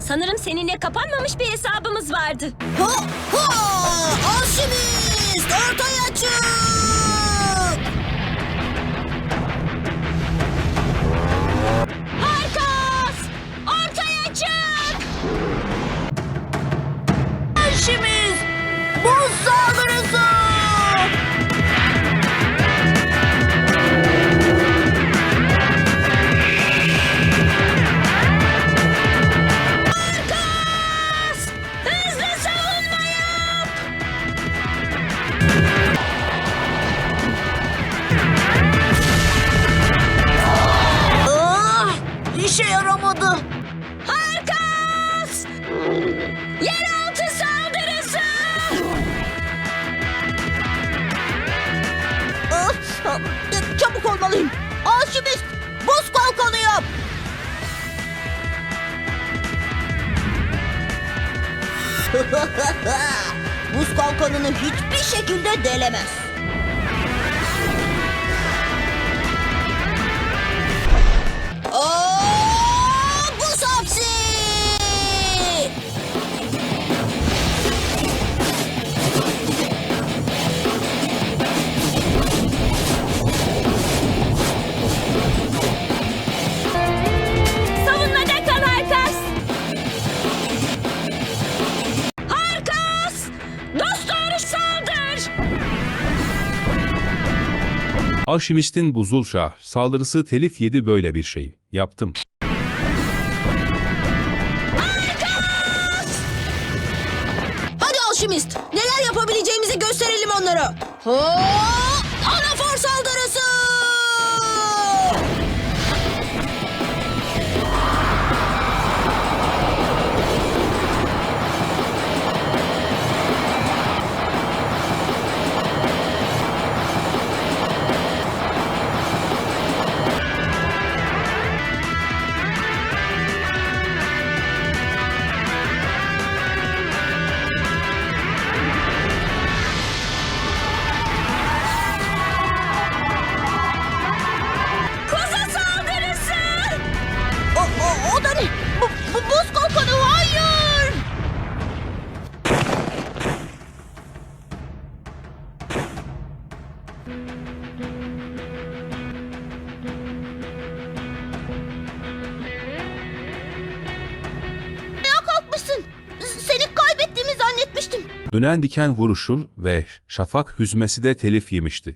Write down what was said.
Sanırım seninle kapanmamış bir hesabımız vardı. Ha, ha! Arşivist ortaya çık! İşe yaramadı. Harkas! Yeraltı saldırısı! Ah, ah, çabuk olmalıyım. Arşivist buz kalkanı yap. buz kalkanını hiçbir şekilde delemez. Alşimistin buzul şah saldırısı telif yedi böyle bir şey. Yaptım. Hadi alşimist. Neler yapabileceğimizi gösterelim onlara. Hop! Ayağa kalkmışsın. Seni kaybettiğimi zannetmiştim. Dönen diken vuruşur ve şafak hüzmesi de telif yemişti.